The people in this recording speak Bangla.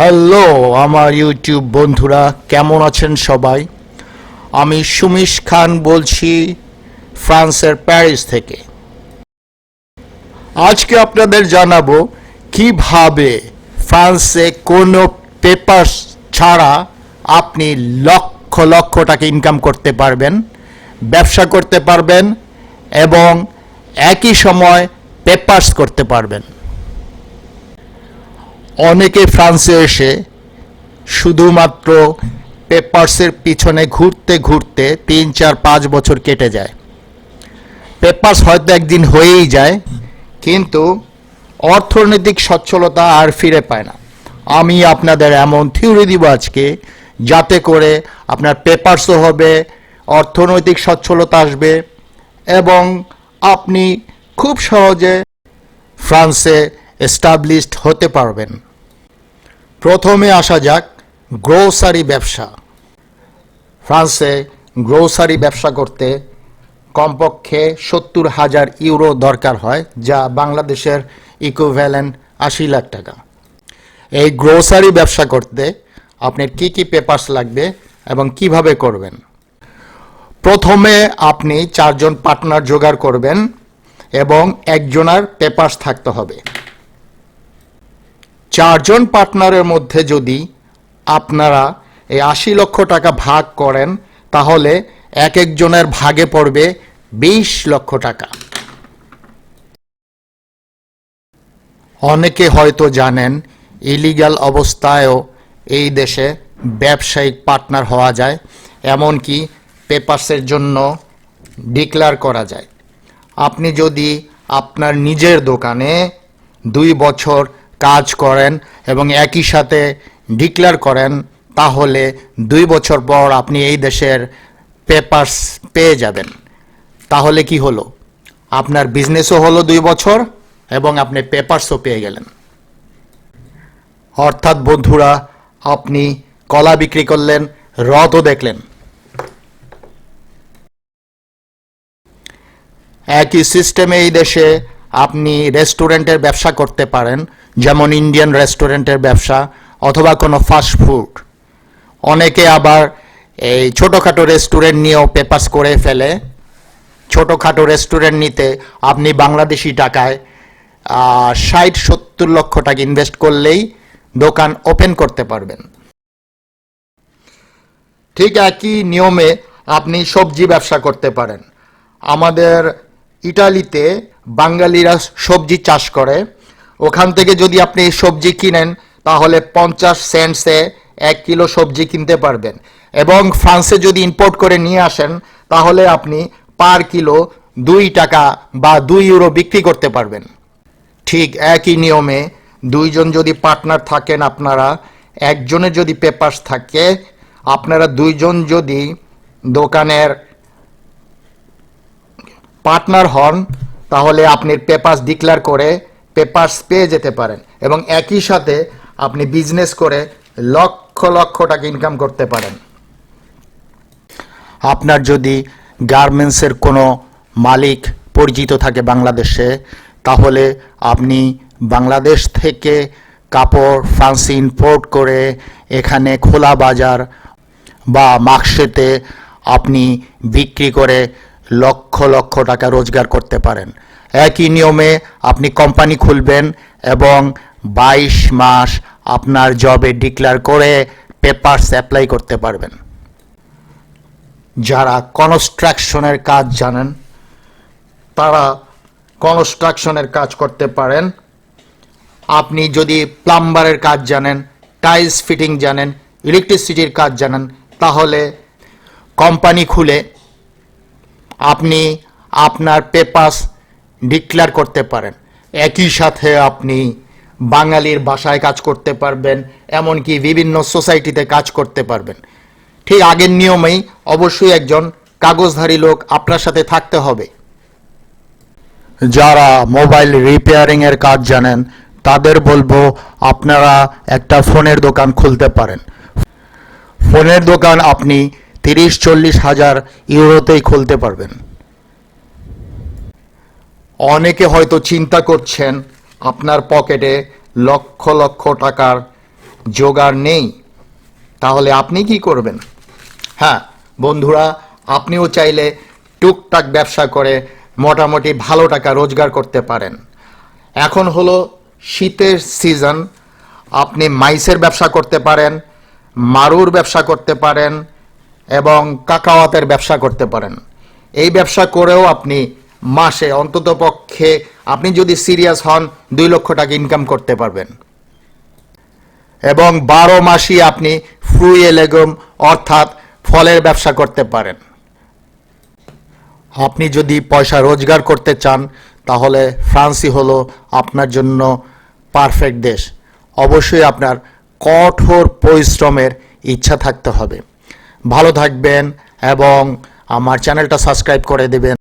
হ্যালো আমার ইউটিউব বন্ধুরা, কেমন আছেন সবাই? আমি সুমিশ খান বলছি ফ্রান্সের প্যারিস থেকে। আজকে আপনাদের জানাব কীভাবে ফ্রান্সে কোনো পেপার ছাড়া আপনি লক্ষ লক্ষ টাকা ইনকাম করতে পারবেন, ব্যবসা করতে পারবেন এবং একই সময় পেপার্স করতে পারবেন। অনেকে ফ্রান্সে এসে শুধুমাত্র পেপার্সের পিছনে ঘুরতে ঘুরতে তিন, চার, পাঁচ বছর কেটে যায়। পেপার্স হয়তো একদিন হয়েই যায়, কিন্তু অর্থনৈতিক সচ্ছলতা আর ফিরে পায় না। আমি আপনাদের এমন থিওরি দিব আজকে, যাতে করে আপনার পেপার্সও হবে, অর্থনৈতিক সচ্ছলতা আসবে, এবং আপনি খুব সহজে ফ্রান্সে এস্টাবলিশড হতে পারবেন। প্রথমে আসা যাক গ্রোসারি ব্যবসা। ফ্রান্সে গ্রোসারি ব্যবসা করতে কমপক্ষে সত্তর হাজার ইউরো দরকার হয়, যা বাংলাদেশের ইকুইভ্যালেন্ট আশি লাখ টাকা। এই গ্রোসারি ব্যবসা করতে আপনার কি কি পেপার্স লাগবে এবং কীভাবে করবেন? প্রথমে আপনি চারজন পার্টনার জোগাড় করবেন এবং একজনার পেপার্স থাকতে হবে। চারজন পার্টনারের মধ্যে যদি আপনারা এই আশি লক্ষ টাকা ভাগ করেন, তাহলে এক একজনের ভাগে পড়বে বিশ লক্ষ টাকা। অনেকে হয়তো জানেন, ইলিগাল অবস্থায়ও এই দেশে ব্যবসায়িক পার্টনার হওয়া যায়, এমনকি পেপারসের জন্য ডিক্লেয়ার করা যায়। আপনি যদি আপনার নিজের দোকানে দুই বছর কাজ করেন এবং একই সাথে ডিক্লেয়ার করেন, তাহলে দুই বছর পর আপনি এই দেশের পেপারস পেয়ে যাবেন। তাহলে কি হলো? আপনার বিজনেসও হলো দুই বছর এবং আপনি পেপারসও পেয়ে গেলেন। অর্থাৎ বন্ধুরা, আপনি কলা বিক্রি করলেন, রথও দেখলেন। একই সিস্টেমে এই দেশে আপনি রেস্টুরেন্টের ব্যবসা করতে পারেন, যেমন ইন্ডিয়ান রেস্টুরেন্টের ব্যবসা অথবা কোনো ফাস্ট ফুড অনেকে আবার এই ছোটোখাটো রেস্টুরেন্ট নিয়েও পেপাস করে ফেলে। ছোটোখাটো রেস্টুরেন্ট নিতে আপনি বাংলাদেশি টাকায় ষাট, সত্তর লক্ষ টাকা ইনভেস্ট করলেই দোকান ওপেন করতে পারবেন। ঠিক একই নিয়মে আপনি সবজি ব্যবসা করতে পারেন। আমাদের ইটালিতে বাঙালিরা সবজি চাষ করে। ওখান থেকে যদি আপনি সবজি কিনেন, তাহলে পঞ্চাশ সেন্টসে এক কিলো সবজি কিনতে পারবেন। এবং ফ্রান্সে যদি ইম্পোর্ট করে নিয়ে আসেন, তাহলে আপনি পার কিলো দুই টাকা বা দুই ইউরো বিক্রি করতে পারবেন। ঠিক একই নিয়মে দুইজন যদি পার্টনার থাকেন আপনারা, একজনের যদি পেপার্স থাকে, আপনারা দুইজন যদি দোকানের পার্টনার হন তাহলে আপনি পেপার্স ডিক্লেয়ার করে পেপার্স পেয়ে যেতে পারেন এবং একই সাথে আপনি বিজনেস করে লক্ষ লক্ষ টাকা ইনকাম করতে পারেন। আপনার যদি গার্মেন্টসের কোনো মালিক পরিচিত থাকে বাংলাদেশে, তাহলে আপনি বাংলাদেশ থেকে কাপড় ফ্রান্সে ইম্পোর্ট করে এখানে খোলা বাজার বা মার্কশেতে আপনি বিক্রি করে লক্ষ লক্ষ টাকা রোজগার করতে পারেন। একই নিয়মে আপনি কোম্পানি খুলবেন এবং বাইশ মাস আপনার জবে ডিক্লেয়ার করে পেপারস অ্যাপ্লাই করতে পারবেন। যারা কনস্ট্রাকশনের কাজ জানেন, তারা কনস্ট্রাকশনের কাজ করতে পারেন। আপনি যদি প্লাম্বারের কাজ জানেন, টাইলস ফিটিং জানেন, ইলেকট্রিসিটির কাজ জানেন, তাহলে কোম্পানি খুলে আপনি আপনার পেপার্স ডিক্লেয়ার করতে পারেন। একই সাথে আপনি বাঙালির বাসায় কাজ করতে পারবেন, এমনকি বিভিন্ন সোসাইটিতে কাজ করতে পারবেন। ঠিক আগের নিয়মেই অবশ্যই একজন কাগজধারী লোক আপনার সাথে থাকতে হবে। যারা মোবাইল রিপেয়ারিং এর কাজ জানেন, তাদের বলব আপনারা একটা ফোনের দোকান খুলতে পারেন। ফোনের দোকান আপনি তিরিশ চল্লিশ হাজার ইউরোতেই খুলতে পারবেন। অনেকে হয়তো চিন্তা করছেন, আপনার পকেটে লক্ষ লক্ষ টাকার জোগাড় নেই, তাহলে আপনি কি করবেন? হ্যাঁ বন্ধুরা, আপনিও চাইলে টুকটাক ব্যবসা করে মোটামুটি ভালো টাকা রোজগার করতে পারেন। এখন হলো শীতের সিজন, আপনি মাইসের ব্যবসা করতে পারেন, মারুর ব্যবসা করতে পারেন এবং কাকাওয়াতের ব্যবসা করতে পারেন। এই ব্যবসা করেও আপনি মাসে অন্ততপক্ষে আপনি যদি সিরিয়াস হন, দুই লক্ষ টাকা ইনকাম করতে পারবেন। এবং বারো মাসই আপনি ফ্রুয়ে লেগুম অর্থাৎ ফলের ব্যবসা করতে পারেন। আপনি যদি পয়সা রোজগার করতে চান, তাহলে ফ্রান্সই হলো আপনার জন্য পারফেক্ট দেশ। অবশ্যই আপনার কঠোর পরিশ্রমের ইচ্ছা থাকতে হবে। ভালো থাকবেন এবং আমার চ্যানেলটা সাবস্ক্রাইব করে দেবেন।